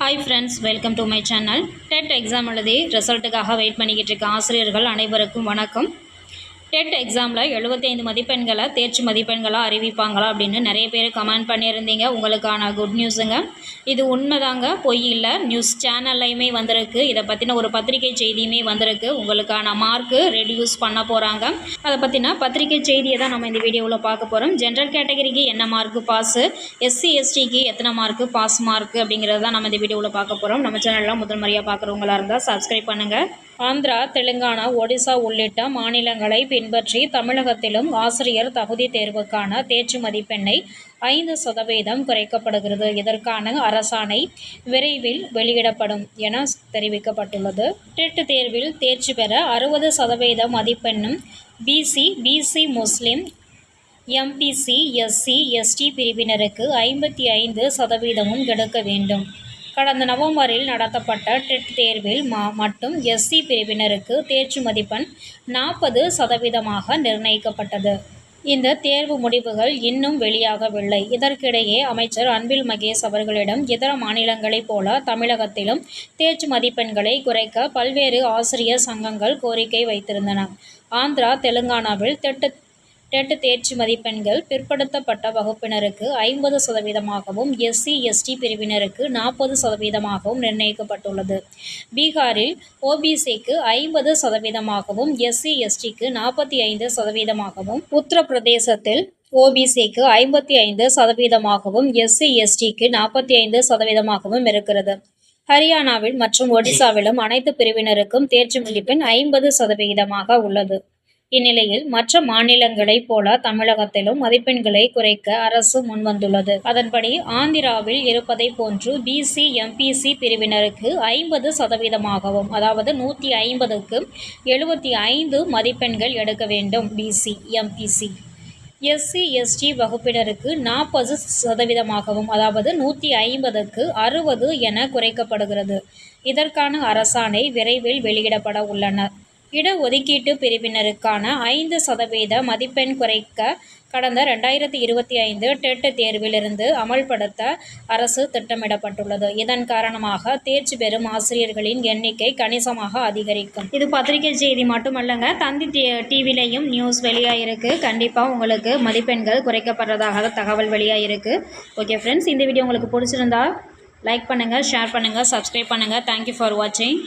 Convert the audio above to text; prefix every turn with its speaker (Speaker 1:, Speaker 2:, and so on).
Speaker 1: Hi friends welcome to my channel TET exam எழுதி ரிசல்ட்டுக்காக wait பண்ணிக்கிட்டு இருக்க ஆசிரியர்கள் அனைவருக்கும் வணக்கம். டெட் எக்ஸாமில் எழுபத்தைந்து மதிப்பெண்களை தேர்ச்சி மதிப்பெண்களாக அறிவிப்பாங்களா அப்படின்னு நிறைய பேர் கமெண்ட் பண்ணியிருந்தீங்க. உங்களுக்கான குட் நியூஸுங்க இது உண்மைதாங்க. பொய் இல்லை. நியூஸ் சேனல்லையுமே வந்திருக்கு. இதை பற்றின ஒரு பத்திரிகை செய்தியுமே வந்திருக்கு. உங்களுக்கான மார்க்கு ரெடியூஸ் பண்ண போகிறாங்க அதை பற்றின பத்திரிகை செய்தியை தான் நம்ம இந்த வீடியோவில் பார்க்க போகிறோம் ஜென்ரல் கேட்டகரிக்கு என்ன மார்க்கு பாஸு எஸ்சி எஸ்டிக்கு எத்தனை மார்க்கு பாஸ் மார்க்கு அப்படிங்கிறது தான் நம்ம இந்த வீடியோவில் பார்க்க போகிறோம் நம்ம சேனலில் முதல் முறையாக பார்க்குறவங்களா இருந்தால் சப்ஸ்கிரைப் பண்ணுங்கள் ஆந்திரா தெலுங்கானா ஒடிசா உள்ளிட்ட மாநிலங்களை பின்பற்றி தமிழகத்திலும் ஆசிரியர் தகுதி தேர்வுக்கான தேர்ச்சி மதிப்பெண்ணை ஐந்து சதவீதம் குறைக்கப்படுகிறது. இதற்கான அரசாணை விரைவில் வெளியிடப்படும் என தெரிவிக்கப்பட்டுள்ளது. டெட் தேர்வில் தேர்ச்சி பெற அறுபது சதவீத மதிப்பெண்ணும் BC BC Muslim MBC SC ST பிரிவினருக்கு ஐம்பத்தி ஐந்து சதவீதமும் எடுக்க வேண்டும். கடந்த நவம்பரில் நடத்தப்பட்ட டெட் தேர்வில் மா மட்டும் எஸ்சி பிரிவினருக்கு தேர்ச்சி மதிப்பெண் நாற்பது சதவீதமாக நிர்ணயிக்கப்பட்டது. இந்த தேர்வு முடிவுகள் இன்னும் வெளியாகவில்லை. இதற்கிடையே அமைச்சர் அன்பில் மகேஷ் அவர்களிடம் இதர மாநிலங்களைப் போல தமிழகத்திலும் தேர்ச்சி மதிப்பெண்களை குறைக்க பல்வேறு ஆசிரியர் சங்கங்கள் கோரிக்கை வைத்திருந்தன. ஆந்திரா தெலுங்கானாவில் திட்ட டெட் தேர்ச்சி மதிப்பெண்கள் பிற்படுத்தப்பட்ட வகுப்பினருக்கு ஐம்பது சதவீதமாகவும் எஸ்சி எஸ்டி பிரிவினருக்கு நாற்பது சதவீதமாகவும் நிர்ணயிக்கப்பட்டுள்ளது. பீகாரில் ஓபிசிக்கு ஐம்பது சதவீதமாகவும் எஸ்சி எஸ்டிக்கு நாற்பத்தி ஐந்து சதவீதமாகவும் உத்தரப்பிரதேசத்தில் ஓபிசிக்கு ஐம்பத்தி ஐந்து சதவீதமாகவும் எஸ்சி எஸ்டிக்கு நாற்பத்தி ஐந்து சதவீதமாகவும் இருக்கிறது. ஹரியானாவில் மற்றும் ஒடிசாவிலும் அனைத்து பிரிவினருக்கும் தேர்ச்சி மதிப்பெண் ஐம்பது சதவிகிதமாக உள்ளது. இந்நிலையில் மற்ற மாநிலங்களைப் போல தமிழகத்திலும் மதிப்பெண்களை குறைக்க அரசு முன்வந்துள்ளது. அதன்படி ஆந்திராவில் இருப்பதை போன்று பிசி எம்பிசி பிரிவினருக்கு ஐம்பது சதவீதமாகவும் அதாவது நூற்றி ஐம்பதுக்கு எழுபத்தி ஐந்து மதிப்பெண்கள் எடுக்க வேண்டும் பிசி எம்பிசி எஸ்சி எஸ்டி வகுப்பினருக்கு நாற்பது சதவீதமாகவும் அதாவது நூற்றி ஐம்பதுக்கு அறுபது என குறைக்கப்படுகிறது. இதற்கான அரசாணை விரைவில் வெளியிடப்பட உள்ளன. இடஒதுக்கீட்டு பிரிவினருக்கான ஐந்து சதவீத மதிப்பெண் குறைக்க கடந்த ரெண்டாயிரத்தி இருபத்தி ஐந்து டெட் தேர்விலிருந்து அமல்படுத்த அரசு திட்டமிடப்பட்டுள்ளது. இதன் காரணமாக தேர்ச்சி பெறும் ஆசிரியர்களின் எண்ணிக்கை கணிசமாக அதிகரிக்கும். இது பத்திரிகை செய்தி மட்டுமல்லங்க தந்தி டிவிலையும் நியூஸ் வெளியாகிருக்கு கண்டிப்பாக உங்களுக்கு மதிப்பெண்கள் குறைக்கப்படுறதாக தகவல் வெளியாகிருக்கு ஓகே ஃப்ரெண்ட்ஸ் இந்த வீடியோ உங்களுக்கு பிடிச்சிருந்தா லைக் பண்ணுங்கள் ஷேர் பண்ணுங்கள் சப்ஸ்கிரைப் பண்ணுங்கள் தேங்க்யூ ஃபார் வாட்சிங்